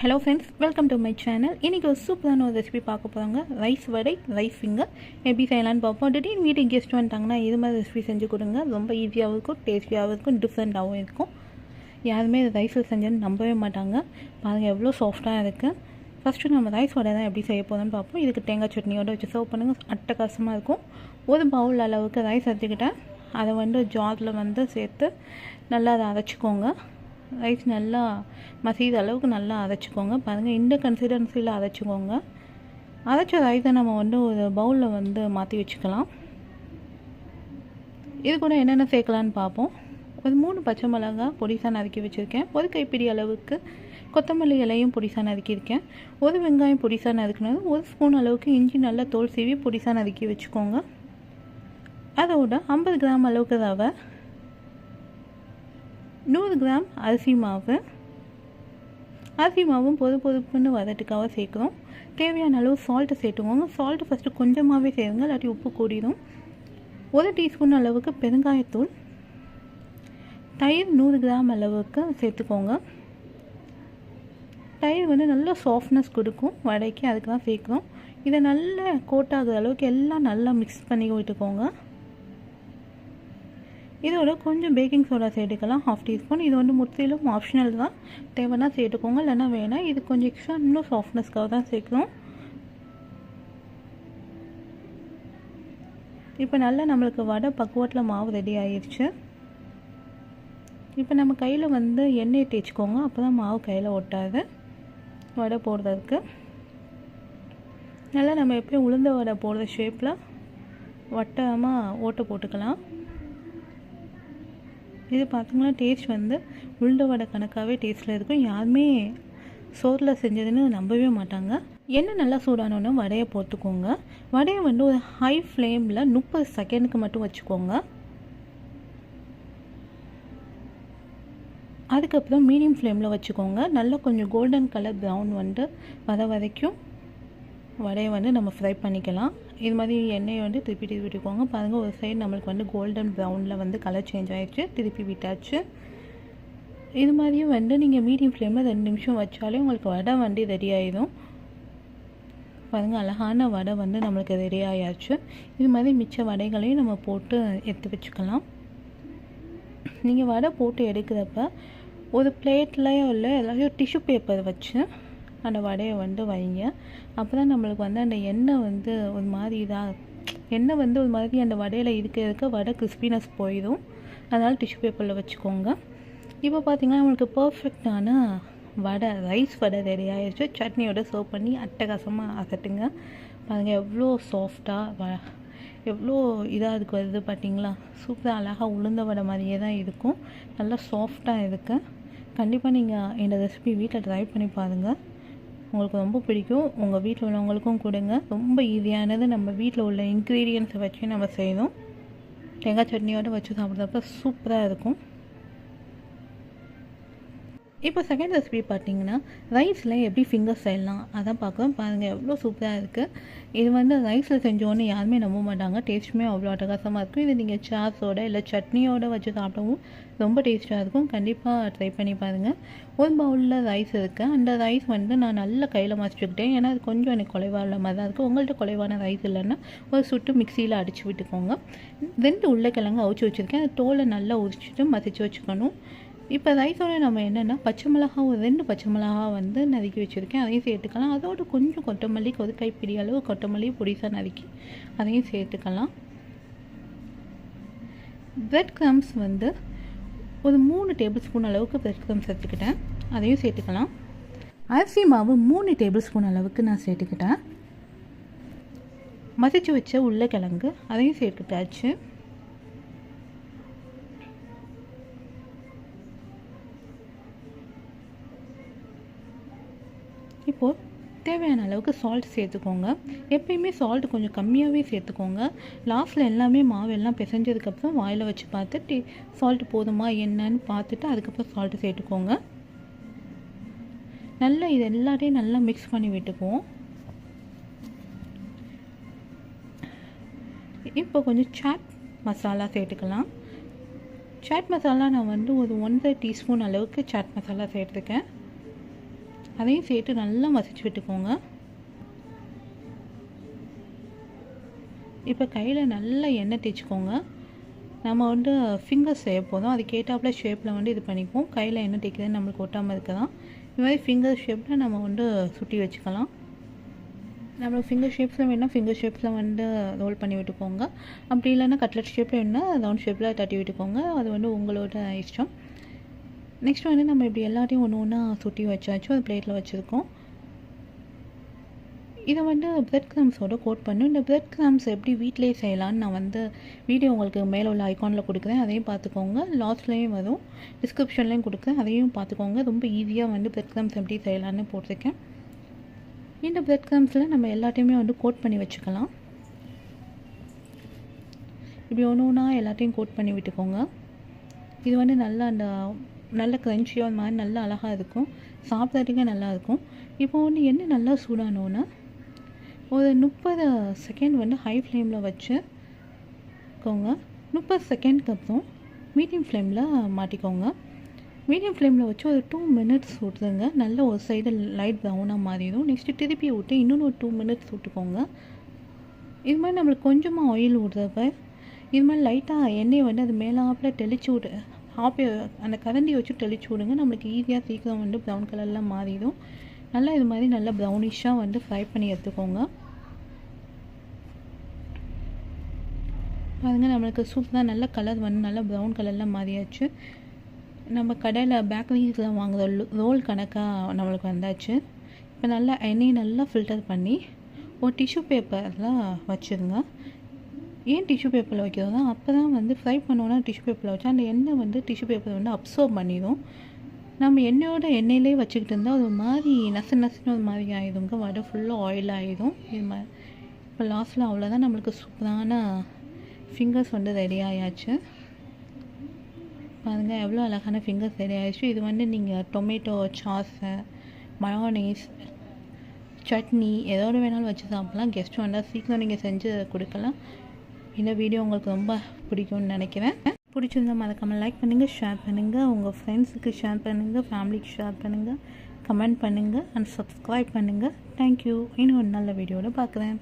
Hello friends welcome to my channel இன்றைக்கி ஒரு சூப்பரான ஒரு ரெசிபி பார்க்க போகிறாங்க ரைஸ் வடை ரைஸ் ஃபிங்கர் எப்படி செய்யலான்னு பார்ப்போம். திடீர்னு வீட்டுக்கு கெஸ்ட் வந்துட்டாங்கன்னா இது மாதிரி ரெசிபி செஞ்சு கொடுங்க. ரொம்ப ஈஸியாகவும் இருக்கும் டேஸ்டியாகவும் இருக்கும் டிஃப்ரெண்ட்டாகவும் இருக்கும். யாருமே ரைஸில் செஞ்சேன்னு நம்பவே மாட்டாங்க. பாருங்கள் எவ்வளோ சாஃப்டாக இருக்குது ஃபஸ்ட்டு நம்ம ரைஸ் வடை தான் எப்படி செய்ய போகிறோம்னு பார்ப்போம். இதுக்கு தேங்காய் சட்னியோட வச்சு சர்வ் பண்ணுங்கள் அட்டகாசமாக இருக்கும். ஒரு பவுல் அளவுக்கு ரைஸ் எடுத்துக்கிட்டேன். அதை வந்து ஜாரில் வந்து சேர்த்து நல்லா அதை அரைச்சிக்கோங்க. ரைஸ் நல்லா மசித அளவுக்கு நல்லா அரைச்சிக்கோங்க. பாருங்கள் இந்த கன்சிஸ்டன்சியில் அரைச்சிக்கோங்க. அரைச்ச ரைஸை நம்ம வந்து ஒரு பவுலில் வந்து மாற்றி வச்சுக்கலாம். இது கூட என்னென்ன சேர்க்கலான்னு பார்ப்போம். ஒரு மூணு பச்சை மிளகா பொடிசாக நறுக்கி வச்சுருக்கேன். ஒரு கைப்பிடி அளவுக்கு கொத்தமல்லி இலையும் பொடிசாக நறுக்கியிருக்கேன். ஒரு வெங்காயம் பொடிசாக நறுக்கினது ஒரு ஸ்பூன் அளவுக்கு இஞ்சி நல்லா தோல் சீவி பொடிசாக நறுக்கி வச்சுக்கோங்க. அதோட ஐம்பது கிராம் அளவுக்கு ரவை நூறு கிராம் அரிசி மாவு. அரிசி மாவும் பொது பொதுப்புன்னு வரதுக்காக சேர்க்குறோம். தேவையான அளவு சால்ட்டு சேர்த்துக்கோங்க. சால்ட்டு ஃபஸ்ட்டு கொஞ்சமாகவே சேருங்க இல்லாட்டி உப்பு கூடிடும் ஒரு டீஸ்பூன் அளவுக்கு பெருங்காயத்தூள். தயிர் நூறு கிராம் அளவுக்கு சேர்த்துக்கோங்க. தயிர் வந்து நல்லா சாஃப்ட்னஸ் கொடுக்கும். வடைக்கு அதுக்கு தான் சேர்க்குறோம். இதை நல்லா கோட் ஆகுற அளவுக்கு எல்லாம் நல்லா மிக்ஸ் பண்ணி விட்டுக்கோங்க. இதோட கொஞ்சம் பேக்கிங் சோடா சேர்த்துக்கலாம். ஹாஃப் டீஸ்பூன் இது வந்து முற்றிலும் ஆப்ஷனல் தான். தேவைன்னா சேர்த்துக்கோங்க. இல்லைன்னா வேணாம். இது கொஞ்சம் எக்ஸ்ட்ரா இன்னும் சாஃப்ட்னஸ்க்காக தான் சேர்க்கணும் இப்போ நல்லா நம்மளுக்கு வடை பக்குவத்தில் மாவு ரெடி ஆயிடுச்சு இப்போ நம்ம கையில் வந்து எண்ணெய் தேய்ச்சிக்கோங்க. அப்போ தான் மாவு கையில் ஒட்டாது. வடை போடுறதுக்கு. நல்லா நம்ம எப்பயும் உளுந்த வடை போடுற ஷேப்பில் வட்டமாக ஓட்டை போட்டுக்கலாம். இது பார்த்திங்கன்னா டேஸ்ட் வந்து உளுந்த வடை கணக்காகவே டேஸ்ட்டில் இருக்கும். யாருமே சோறில் செஞ்சதுன்னு நம்பவே மாட்டாங்க. எண்ணெய் நல்லா சூடானோன்னு வடையை போட்டுக்கோங்க. வடையை வந்து ஒரு ஹை ஃப்ளேமில் முப்பது செகண்டுக்கு மட்டும் வச்சுக்கோங்க. அதுக்கப்புறம் மீடியம் ஃப்ளேமில் வச்சுக்கோங்க. நல்லா கொஞ்சம் கோல்டன் கலர் ப்ரௌன் வந்து வர வரைக்கும் வடையை வந்து நம்ம ஃப்ரை பண்ணிக்கலாம். இது மாதிரி எண்ணெயை வந்து திருப்பி திருப்பி விட்டுக்கோங்க. பாருங்கள் ஒரு சைடு நம்மளுக்கு வந்து கோல்டன் ப்ரௌனில் வந்து கலர் சேஞ்ச் ஆகிடுச்சு திருப்பி விட்டாச்சு. இது மாதிரியும் வந்து நீங்கள் மீடியம் ஃப்ளேமில் ரெண்டு நிமிஷம் வச்சாலே உங்களுக்கு வடை வந்து ரெடி ஆகிடும் பாருங்கள் அழகான வடை வந்து நம்மளுக்கு ரெடி ஆயாச்சு. இது மாதிரி மிச்ச வடைகளையும் நம்ம போட்டு எடுத்து வச்சுக்கலாம். நீங்கள் வடை போட்டு எடுக்கிறப்ப ஒரு பிளேட்லேயோ இல்லை எல்லாத்தையும் டிஷ்யூ பேப்பர் வச்சு அந்த வடையை வந்து வைங்க. அப்போ தான் நம்மளுக்கு வந்து அந்த எண்ணெய் வந்து ஒரு மாதிரி இதாக எண்ணெய் வந்து ஒரு மாதிரி அந்த வடையில் இருக்க இருக்க வடை கிறிஸ்பினஸ் போயிடும். அதனால் டிஷ்யூ பேப்பரில் வச்சுக்கோங்க. இப்போ பார்த்திங்கன்னா நம்மளுக்கு பர்ஃபெக்டான வடை ரைஸ் வடை ரெடி ஆகிடுச்சு சட்னியோட சர்வ் பண்ணி அட்டகாசமாக அசட்டுங்க. பாருங்கள் எவ்வளோ சாஃப்டாக வ எவ்வளோ இதாக இருக்குது வருது பார்த்தீங்களா சூப்பராக அழகாக உளுந்த வடை மாதிரியே தான் இருக்கும். நல்லா சாஃப்டாக இருக்குது கண்டிப்பாக நீங்கள் இந்த ரெசிபி வீட்டில் ட்ரை பண்ணி பாருங்கள் உங்களுக்கு ரொம்ப பிடிக்கும். உங்கள் வீட்டில் உள்ளவங்களுக்கும் கொடுங்க. ரொம்ப ஈஸியானது நம்ம வீட்டில் உள்ள இன்க்ரீடியன்ஸை வச்சு நம்ம செய்யணும். தேங்காய் சட்னியோடு வச்சு சாப்பிட்றப்ப சூப்பராக இருக்கும். இப்போ செகண்ட் ரெசிபி பார்த்தீங்கன்னா ரைஸில் எப்படி ஃபிங்கர் செய்யலாம்? அதான் பார்க்குறோம் பாருங்கள் எவ்வளோ சூப்பராக இருக்குது இது வந்து ரைஸில் செஞ்சோன்னு யாருமே நம்ப மாட்டாங்க. டேஸ்ட்டுமே அவ்வளோ அட்டகாசமாக இருக்கும். இது நீங்கள் சாஸோட இல்லை சட்னியோடு வச்சு சாப்பிடவும் ரொம்ப டேஸ்ட்டாக இருக்கும். கண்டிப்பாக ட்ரை பண்ணி பாருங்கள் ஒரு பவுலில் ரைஸ் இருக்குது அந்த ரைஸ் வந்து நான் நல்ல கையில் மசிச்சுக்கிட்டேன். ஏன்னா அது கொஞ்சம் எனக்கு குலைவான உள்ள மாதிரி தான் இருக்குது உங்கள்கிட்ட குலைவான ரைஸ் இல்லைன்னா ஒரு சுட்டு மிக்சியில் அடித்து விட்டுக்கோங்க. ரெண்டு உருளைக்கிழங்கு அவிச்சு வச்சுருக்கேன். அந்த தோலை நல்லா உரிச்சிட்டு மசிச்சு வச்சுக்கணும். இப்போ ரைஸோட நம்ம என்னென்னா பச்சை மிளகா ஒரு ரெண்டு பச்சை மிளகா வந்து நறுக்கி வச்சுருக்கேன். அதையும் சேர்த்துக்கலாம். அதோட கொஞ்சம் கொட்டமல்லி ஒரு கைப்பிடி அளவு கொத்தமல்லி பொடிசாக நறுக்கி அதையும் சேர்த்துக்கலாம். பிரெட் க்ரம்ஸ் வந்து ஒரு மூணு டேபிள் ஸ்பூன் அளவுக்கு பிரெட் க்ரம்ஸ் எடுத்துக்கிட்டேன். அதையும் சேர்த்துக்கலாம். அரிசி மாவு மூணு டேபிள் ஸ்பூன் அளவுக்கு நான் சேர்த்துக்கிட்டேன். மசிச்சு வச்ச உருளைக்கிழங்கு அதையும் சேர்த்துட்டாச்சு இப்போது தேவையான அளவுக்கு சால்ட் சேர்த்துக்கோங்க. எப்பயுமே சால்ட் கொஞ்சம் கம்மியாகவே சேர்த்துக்கோங்க. லாஸ்ட்டில் எல்லாமே மாவெல்லாம் பிசைஞ்சதுக்கப்புறம் வாயில் வச்சு பார்த்து டே சால்ட் போதுமா என்னன்னு பார்த்துட்டு அதுக்கப்புறம் சால்ட்டு சேர்த்துக்கோங்க. நல்லா இது எல்லாத்தையும் நல்லா மிக்ஸ் பண்ணி விட்டுக்குவோம். இப்போ கொஞ்சம் சாட் மசாலா சேர்த்துக்கலாம். சாட் மசாலா நான் வந்து ஒரு ஒன்றரை டீஸ்பூன் அளவுக்கு சாட் மசாலா சேர்த்துக்கேன் அதையும் சேர்த்து நல்லா மசிச்சு விட்டுக்கோங்க. இப்போ கையில் நல்லா எண்ணெய் தேய்ச்சிக்கோங்க. நம்ம வந்து ஃபிங்கர்ஸ் செய்ய போதும். அது கேட்டாப்புல ஷேப்பில் வந்து இது பண்ணிப்போம் கையில் எண்ணெய் தேய்க்கிறது நம்மளுக்கு ஒட்டாமல் இருக்கலாம். இது மாதிரி ஃபிங்கர் ஷேப்பில் நம்ம வந்து சுட்டி வச்சுக்கலாம். நம்மளுக்கு ஃபிங்கர் ஷேப்ஸில் வேணால் ஃபிங்கர் ஷேப்ஸில் வந்து ரோல் பண்ணி விட்டுக்கோங்க. அப்படி இல்லைன்னா கட்லட் ஷேப்பில் வேணால் ரவுண்ட் ஷேப்பில் தட்டி விட்டுக்கோங்க. அது வந்து உங்களோட இஷ்டம். நெக்ஸ்ட் வந்து நம்ம இப்படி எல்லாத்தையும் ஒன்று ஒன்றா சுட்டி வச்சாச்சும் அது பிளேட்டில் வச்சுருக்கோம். இதை வந்து பிரெட் கிராம்ஸோட கோட் பண்ணும் இந்த பிரெட் கிராம்ஸ் எப்படி வீட்டிலேயே செய்யலான்னு நான் வந்து வீடியோ உங்களுக்கு மேலே உள்ள ஐக்கானில் கொடுக்குறேன். அதையும் பார்த்துக்கோங்க. லாஸ்ட்லேயும் வரும். டிஸ்கிரிப்ஷன்லேயும் கொடுக்குறேன். அதையும் பார்த்துக்கோங்க. ரொம்ப ஈஸியாக வந்து பிரெட் கிராம்ஸ் எப்படி செய்யலான்னு போட்டிருக்கேன். இந்த பிரெட் கிராம்ஸில் நம்ம எல்லாத்தையுமே வந்து கோட் பண்ணி வச்சுக்கலாம். இப்படி ஒன்று ஒன்றா எல்லாத்தையும் கோட் பண்ணி விட்டுக்கோங்க. இது வந்து நல்லா அந்த நல்ல க்ரன்ச்சியாக ஒரு மாதிரி நல்லா அழகாக இருக்கும். சாப்பிட்றதுக்கே நல்லா இருக்கும். இப்போ வந்து என்ன நல்லா சூடானோன்னா ஒரு முப்பது செகண்ட் வந்து ஹை ஃப்ளேமில் வச்சுக்கோங்க. முப்பது செகண்ட்க்கு அப்புறம் மீடியம் ஃப்ளேமில் மாட்டிக்கோங்க. மீடியம் ஃப்ளேமில் வச்சு ஒரு டூ மினிட்ஸ் விட்டுருங்க. நல்ல ஒரு சைடு லைட் ப்ரௌனாக மாறிடும். நெக்ஸ்ட்டு திருப்பி விட்டு இன்னொன்று ஒரு டூ மினிட்ஸ் விட்டுக்கோங்க. இது மாதிரி நம்மளுக்கு கொஞ்சமாக ஆயில் விடுறப்ப இது மாதிரி லைட்டாக எண்ணெயை வந்து அது மேலாப்பில் தெளிச்சு விடு ஆப்பி அந்த கரண்டி வச்சு தெளிச்சு விடுங்க. நம்மளுக்கு ஈஸியாக சீக்கிரம் வந்து ப்ரௌன் கலரில் மாறிடும். நல்லா இது மாதிரி நல்லா ப்ரௌனிஷாக வந்து ஃப்ரை பண்ணி எடுத்துக்கோங்க. பாருங்கள் நம்மளுக்கு சூப்பராக நல்ல கலர் வந்து நல்லா ப்ரௌன் கலரில் மாறியாச்சு. நம்ம கடையில் பேக்கரிஸில் வாங்குகிற ரோல் கணக்காக நம்மளுக்கு வந்தாச்சு. இப்போ நல்லா எண்ணெய் நல்லா ஃபில்டர் பண்ணி ஒரு டிஷ்யூ பேப்பரில் வச்சுருங்க. ஏன் டிஷ்யூ பேப்பரில் வைக்கிறோம்னா அப்போ தான் வந்து ஃப்ரை பண்ணோன்னா டிஷ்யூ பேப்பரில் வச்சா அந்த எண்ணெய் வந்து டிஷ்யூ பேப்பரை வந்து அப்சர்வ் பண்ணிடும் நம்ம எண்ணெயோட எண்ணெயிலே வச்சுக்கிட்டு இருந்தால் ஒரு மாதிரி நசு நசுன்னு ஒரு மாதிரி ஆகிடுங்க வடை ஃபுல்லாக ஆயில் ஆகிடும் இது மாதிரி இப்போ லாஸ்ட்டில் அவ்வளோதான் நம்மளுக்கு சூப்பரான ஃபிங்கர்ஸ் வந்து ரெடி ஆயாச்சு. பாருங்கள் எவ்வளோ அழகான ஃபிங்கர்ஸ் ரெடி ஆயிடுச்சு. இது வந்து நீங்கள் டொமேட்டோ சாஸை மயோனீஸ் சட்னி எதோட வேணாலும் வச்சு சாப்பிட்லாம். கெஸ்ட் வந்தால் சீக்கிரம் நீங்கள் செஞ்சு கொடுக்கலாம். இந்த வீடியோ உங்களுக்கு ரொம்ப பிடிக்கும்னு நினைக்கிறேன். பிடிச்சிருந்தா மறக்காமல் லைக் பண்ணுங்கள் ஷேர் பண்ணுங்கள் உங்கள் ஃப்ரெண்ட்ஸுக்கு ஷேர் பண்ணுங்கள் ஃபேமிலிக்கு ஷேர் பண்ணுங்கள் கமெண்ட் பண்ணுங்கள் அண்ட் சப்ஸ்கிரைப் பண்ணுங்கள் தேங்க்யூ இன்னும் ஒரு நல்ல வீடியோவில் பார்க்குறேன்